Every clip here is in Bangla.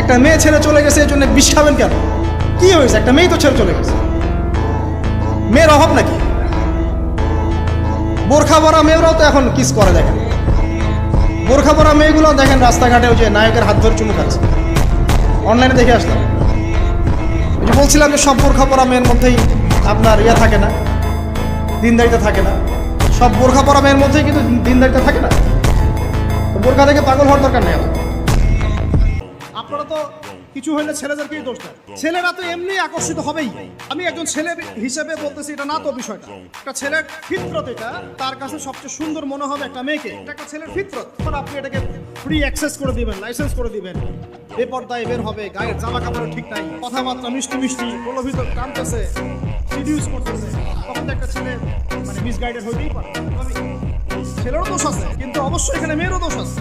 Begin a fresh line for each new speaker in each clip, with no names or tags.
একটা মেয়ে ছেড়ে চলে গেছে, এই জন্য বিষ খাবেন কেন? কি হয়েছে? একটা মেয়ে তো ছেড়ে চলে গেছে। মেয়ের অভাব নাকি? বোরখা পরা মেয়েরাও তো এখন কিস করে দেখেন। বোরখা পরা মেয়েগুলো দেখেন রাস্তাঘাটে ওই যে নায়কের হাত ধরে চুমু খাচ্ছে। অনলাইনে দেখে আসলাম। যে বলছিলাম যে সব বোরখা পরা মেয়ের মধ্যেই আপনার ইয়ে থাকে না, দিনদারিতে থাকে না। সব বোরখা পরা মেয়ের মধ্যেই কিন্তু দিনদারিতে থাকে না। বোরখা থেকে পাগল হওয়ার দরকার নেই তো কিছু হইলে ছেলেদেরকেই দোষ দেয়। ছেলেরা তো এমনি আকর্ষিত হবেই। আমি একজন ছেলে হিসেবে বলতেছি, এটা না তো বিষয়টা একটা ছেলের ফিতরত এটা, তার কাছে সবচেয়ে সুন্দর মনে হবে একটা মেয়েকে। এটা একটা ছেলের ফিতরত। এবার আপনি এটাকে ফ্রি অ্যাক্সেস করে দিবেন লাইসেন্স করে দিবেন। বেপর্দায় বের হবে, গায়ের জামা কাপড় ঠিক নাই, কথাবার্তা মিষ্টি মিষ্টি প্রলোভিত টানতেছে সিডিউস করতেছে। তখন একটা ছেলে মানে মিসগাইডেড হইতেই পারে। ছেলেরও দোষ আছে, কিন্তু অবশ্যই এখানে মেয়েরও দোষ আছে।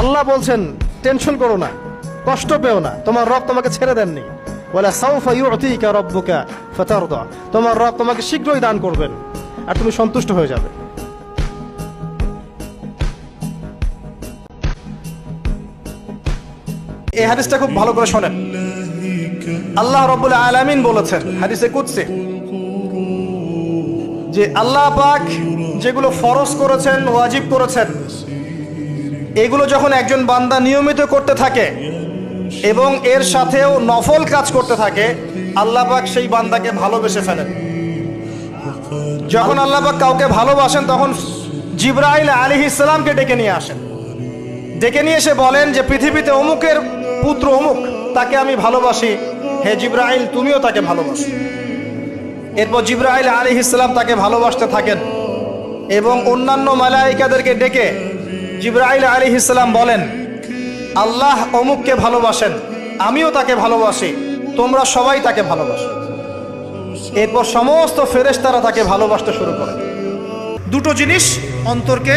আল্লাহ বলছেন টেনশন করো না, কষ্ট পেও না, তোমার রব তোমাকে ছেড়ে দেননি। বলে সাউফা ইউতিকা রব্বুকা ফাতারদা, তোমার রব তোমাকে শীঘ্রই দান করবেন, আর তুমি সন্তুষ্ট হয়ে যাবে। এই হাদিসটা খুব ভালো করে শোনেন। আল্লাহ রব্বুল আলামিন বলেছেন, হাদিসে কুদসি, যে আল্লাহ পাক যেগুলো ফরজ করেছেন, ওয়াজিব করেছেন এগুলো যখন একজন বান্দা নিয়মিত করতে থাকে এবং এর সাথেও নফল কাজ করতে থাকে, আল্লাহ পাক সেই বান্দাকে ভালোবেসে ফেলেন। যখন আল্লাহ পাক কাউকে ভালোবাসেন, তখন জিব্রাইল আলী ইসলামকে ডেকে নিয়ে আসেন। ডেকে নিয়ে এসে বলেন যে, পৃথিবীতে অমুকের পুত্র অমুক, তাকে আমি ভালোবাসি। হে জিব্রাইল, তুমিও তাকে ভালোবাসো। এরপর জিব্রাইল আলী ইসলাম তাকে ভালোবাসতে থাকেন এবং অন্যান্য মালাইকাদেরকে ডেকে জিব্রাইল আলী ইসলাম বলেন, আল্লাহ অমুককে ভালোবাসেন, আমিও তাকে ভালোবাসি, তোমরা সবাই তাকে ভালোবাসো। এরপর সমস্ত ফেরেশতারা তাকে ভালোবাসতে শুরু করে। দুটো জিনিস অন্তরকে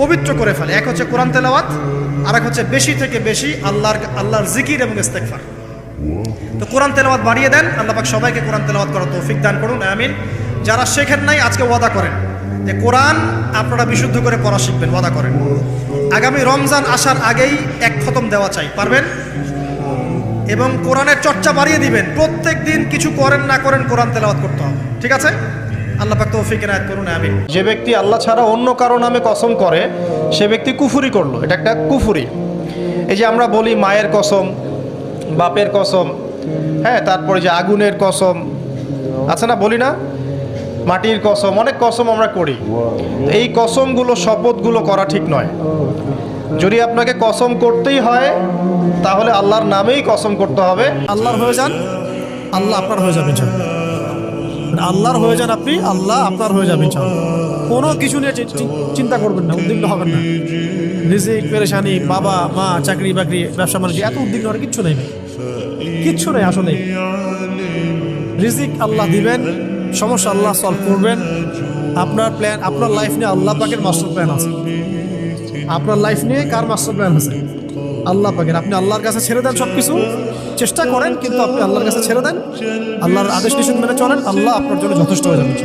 পবিত্র করে ফেলে, এক হচ্ছে কোরআন তেলাওয়াত, আর এক হচ্ছে বেশি থেকে বেশি আল্লাহর আল্লাহর জিকির এবং ইস্তেগফার। তো কোরআন তেলাওয়াত বাড়িয়ে দেন, আল্লাহ সবাইকে কোরআন তেলাওয়াত করার তৌফিক দান করুন, আমিন। যারা শেখেন নাই, আজকে ওয়াদা করেন। যে কোরআন আপনারা বিশুদ্ধ করে পড়া শিখবেন, ওয়াদা করেন। আগামী রমজান আসার আগেই এক খতম দেওয়া চাই, পারবেন? এবং কোরআনের চর্চা বাড়িয়ে দিবেন, প্রত্যেক দিন কিছু করেন না করেন কোরআন তেলাওয়াত করতে হবে, ঠিক আছে? আল্লাহ পাক তৌফিক এনায়েত করুন, আমিন। যে ব্যক্তি আল্লাহ ছাড়া অন্য কারও নামে কসম করে, সে ব্যক্তি কুফুরি করল, এটা একটা কুফুরি। এই যে আমরা বলি মায়ের কসম, বাপের কসম হ্যাঁ তারপরে যে আগুনের কসম, আছে না, বলি না? মাটির কসম অনেক কসম আমরা করি। এই কসমগুলো শপথগুলো করা ঠিক নয়। যদি আপনাকে কসম করতেই হয় তাহলে আল্লাহর নামেই কসম করতে হবে।
আল্লাহর হয়ে যান আল্লাহ আপনার হয়ে যাবেন আল্লাহর হয়ে যান আপনি আল্লাহ আপনার হয়ে যাবেন কোনো কিছু নিয়ে চিন্তা করবেন না উদ্বিগ্ন হবেন না। রিজিক পেরেশানি বাবা মা চাকরি বাকরি ব্যবসা বাণিজ্য এত উদ্বিগ্ন হওয়ার কিচ্ছু নেই কিচ্ছু নেই আসলে রিজিক আল্লাহ দিবেন সমস্যা আল্লাহ সলভ করবেন। আপনার প্ল্যান আপনার লাইফ নিয়ে আল্লাহ পাকের মাস্টার প্ল্যান আছে। আপনার লাইফ নিয়ে কার মাস্টার প্ল্যান আছে? আল্লাহ পাকের। আপনি আল্লাহর কাছে ছেড়ে দেন সব কিছু চেষ্টা করেন, কিন্তু আপনি আল্লাহর কাছে ছেড়ে দেন। আল্লাহর আদেশ নিষেধ মেনে চলেন। আল্লাহ আপনার জন্য যথেষ্ট হয়ে যাবেন।